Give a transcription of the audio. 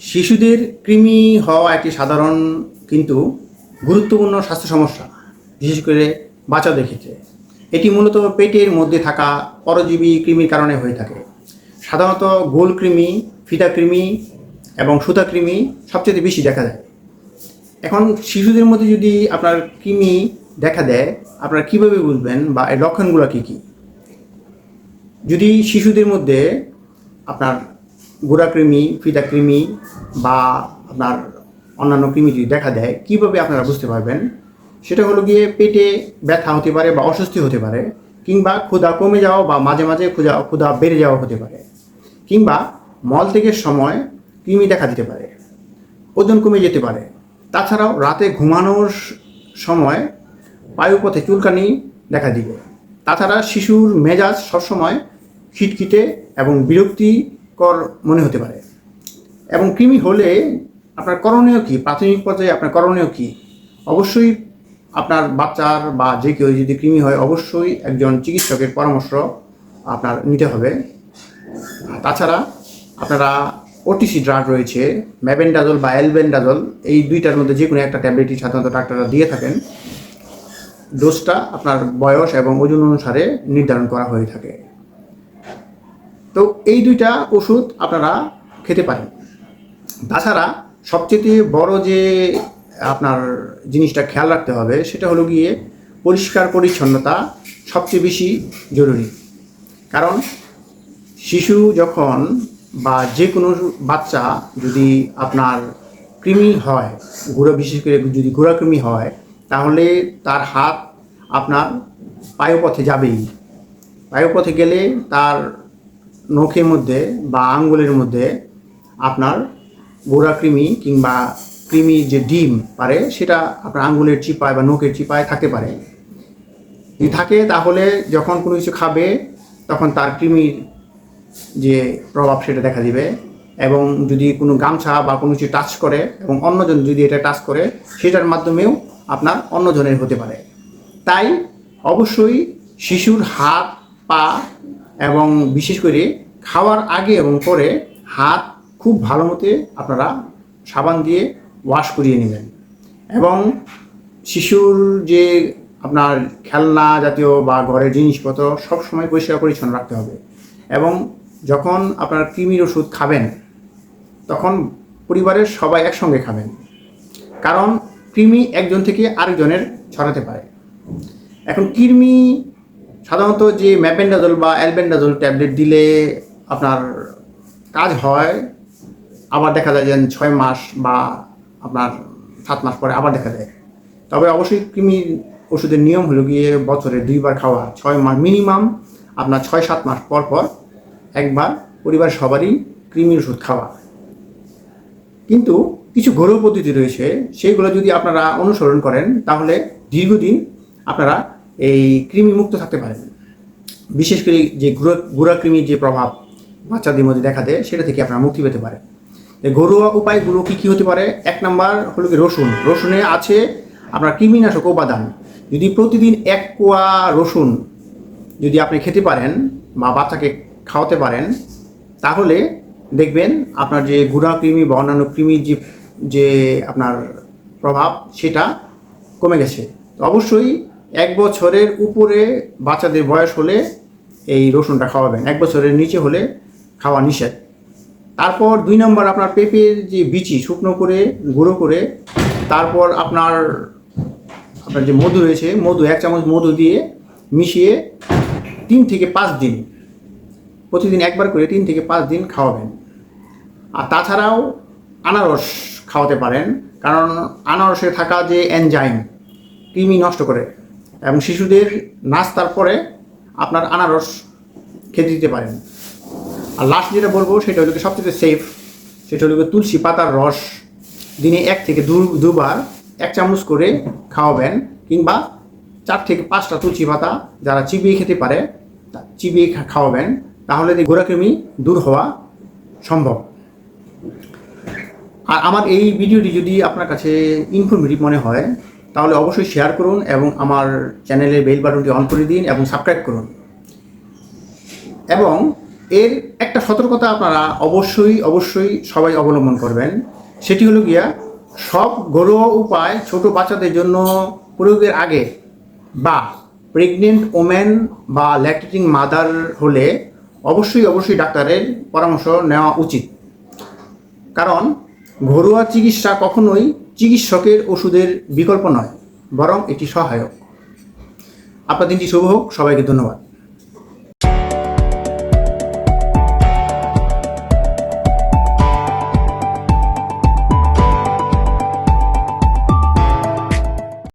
শিশুদের কৃমি হওয়া একটি সাধারণ কিন্তু গুরুত্বপূর্ণ স্বাস্থ্য সমস্যা, বিশেষ করে বাচ্চাদের ক্ষেত্রে। এটি মূলত পেটের মধ্যে থাকা পরজীবী কৃমির কারণে হয়ে থাকে। সাধারণত গোল কৃমি, ফিতা কৃমি এবং সুতা কৃমি সবচেয়ে বেশি দেখা যায় এখন শিশুদের মধ্যে যদি আপনার কৃমি দেখা দেয়, আপনারা কীভাবে বুঝবেন বা এর লক্ষণগুলো কী কী? যদি শিশুদের মধ্যে আপনার গোড়া কৃমি, ফিতা কৃমি বা আপনার অন্যান্য কৃমি যদি দেখা দেয়, কীভাবে আপনারা বুঝতে পারবেন? সেটা হলো গিয়ে পেটে ব্যথা হতে পারে বা অস্বস্তি হতে পারে, কিংবা ক্ষুধা কমে যাওয়া বা মাঝে মাঝে ক্ষুধা ক্ষুধা বেড়ে যাওয়া হতে পারে, কিংবা মল থেকে সময় কৃমি দেখা দিতে পারে, ওজন কমে যেতে পারে। তাছাড়াও রাতে ঘুমানোর সময় বায়ুপথে চুলকানি দেখা দিবে। তাছাড়া শিশুর মেজাজ সবসময় খিটখিটে এবং বিরক্তিকর মনে হতে পারে। এবং কৃমি হলে আপনার করণীয় কী? প্রাথমিক পর্যায়ে আপনার করণীয় কী? অবশ্যই আপনার বাচ্চার বা যে কেউ যদি কৃমি হয়, অবশ্যই একজন চিকিৎসকের পরামর্শ আপনার নিতে হবে। তাছাড়া আপনারা ওটিসি ড্রাগ রয়েছে ম্যাবেন্ডাজল বা অ্যালবেন্ডাজল এই দুইটার মধ্যে যে কোনো একটা ট্যাবলেটই সাধারণত ডাক্তাররা দিয়ে থাকেন। ডোজটা আপনার বয়স এবং ওজন অনুসারে নির্ধারণ করা হয়ে থাকে। তো এই দুইটা ওষুধ আপনারা খেতে পারেন। তাছাড়া সবচেয়ে বড় যে আপনার জিনিসটা খেয়াল রাখতে হবে, সেটা হলো গিয়ে পরিষ্কার পরিচ্ছন্নতা সবচেয়ে বেশি জরুরি। কারণ শিশু যখন বা যে কোনো বাচ্চা যদি আপনার কৃমি হয়, গুঁড়ো বিশেষ করে যদি গুঁড়া কৃমি হয়, তাহলে তার হাত আপনার পায়ুপথে যাবেই। পায়ুপথে গেলে তার নখের মধ্যে বা আঙ্গুলের মধ্যে আপনার গোড়া কৃমি কিংবা কৃমি যে ডিম পারে, সেটা আপনার আঙ্গুলের চিপায় বা নখের চিপায় থাকতে পারে। যদি থাকে, তাহলে যখন কোনো কিছু খাবে, তখন তার কৃমির যে প্রভাব সেটা দেখা দিবে এবং যদি কোনো গামছা বা কোনো কিছু টাচ করে এবং অন্যজন যদি এটা টাচ করে, সেটার মাধ্যমেও আপনার অন্যজনের হতে পারে। তাই অবশ্যই শিশুর হাত, পা এবং বিশেষ করে খাওয়ার আগে এবং পরে হাত খুব ভালো মতে আপনারা সাবান দিয়ে ওয়াশ করিয়ে নেবেন। এবং শিশুর যে আপনার খেলনা জাতীয় বা ঘরের জিনিসপত্র সবসময় পরিষ্কার পরিচ্ছন্ন রাখতে হবে। এবং যখন আপনার কৃমির ওষুধ খাবেন, তখন পরিবারের সবাই একসঙ্গে খাবেন। কারণ কৃমি একজন থেকে আরেকজনের ছড়াতে পারে। এখন কৃমি সাধারণত যে ম্যাপেন্ডাজল বা অ্যালবেন্ডাজল ট্যাবলেট দিলে আপনার কাজ হয়, আবার দেখা যায় যে ছয় মাস বা আপনার সাত মাস পরে আবার দেখা যায়। তবে অবশ্যই কৃমির ওষুধের নিয়ম হলো গিয়ে বছরে দুইবার খাওয়া, ছয় মাস মিনিমাম আপনার ছয় সাত মাস পর পর একবার পরিবার সবারই কৃমির ওষুধ খাওয়া। কিন্তু কিছু ঘরোয়া পদ্ধতি রয়েছে সেইগুলো যদি আপনারা অনুসরণ করেন, তাহলে দীর্ঘদিন আপনারা এই কৃমি মুক্ত থাকতে পারে। বিশেষ করে যে গুঁড়া গুঁড়া কৃমির যে প্রভাব বাচ্চাদের মধ্যে দেখা দেয়, সেটা থেকে আপনারা মুক্তি পেতে এই ঘরোয়া উপায়গুলো কী কী হতে পারে? এক নাম্বার হলো কি রসুন। রসুনে আছে আপনার কৃমিনাশক উপাদান। যদি প্রতিদিন এক কোয়া রসুন যদি আপনি খেতে পারেন বা বাচ্চাকে খাওয়াতে পারেন, তাহলে দেখবেন আপনার যে গুড়া কৃমি বা অন্যান্য কৃমির যে যে আপনার প্রভাব, সেটা কমে গেছে। তো অবশ্যই এক বছরের উপরে বাচ্চাদের বয়স হলে এই রসুনটা খাওয়াবেন। এক বছরের নিচে হলে খাওয়া নিষেধ। তারপর দুই নম্বর আপনার পেঁপের যে বিচি, শুকনো করে, গুঁড়ো করে, তারপর আপনার আপনার যে মধু রয়েছে, মধু, এক চামচ মধু দিয়ে মিশিয়ে তিন থেকে পাঁচ দিন, প্রতিদিন একবার করে তিন থেকে পাঁচ দিন খাওয়াবেন। আর তাছাড়াও আনারস খাওয়াতে পারেন, কারণ আনারসে থাকা যে এনজাইম কৃমি নষ্ট করে। এবং শিশুদের নাস্তার পরে আপনার আনারস খেতে দিতে পারেন। আর লাস্ট যেটা বলব, সেটা হলো সবচেয়ে সেফ সেটা হলো তুলসী পাতার রস। দিনে এক থেকে দু, দুবার এক চামচ করে খাওয়াবেন, কিংবা চার থেকে পাঁচটা তুলসী পাতা যারা চিবিয়ে খেতে পারে চিবিয়ে খাওয়াবেন, তাহলে গোড়াকৃমি দূর হওয়া সম্ভব। আর আমার এই ভিডিওটি যদি আপনার কাছে ইনফরমেটিভ মনে হয় তাহলে অবশ্যই শেয়ার করুন এবং আমার চ্যানেলের বেল বাটনটি অন করে দিন এবং সাবস্ক্রাইব করুন। এবং এর একটা সতর্কতা আপনারা অবশ্যই অবশ্যই সবাই অবলম্বন করবেন। সেটি হলো গিয়া, সব ঘরোয়া উপায় ছোট বাচ্চাদের জন্য প্রয়োগের আগে বা প্রেগনেন্ট ওমেন বা ল্যাকটেটিং মাদার হলে অবশ্যই অবশ্যই ডাক্তারের পরামর্শ নেওয়া উচিত। কারণ ঘরোয়া চিকিৎসা কখনোই চিকিৎসকের ওষুধের বিকল্প নয় বরং এটি সহায়ক। আপনার দিনটি শুভ হোক সবাইকে ধন্যবাদ।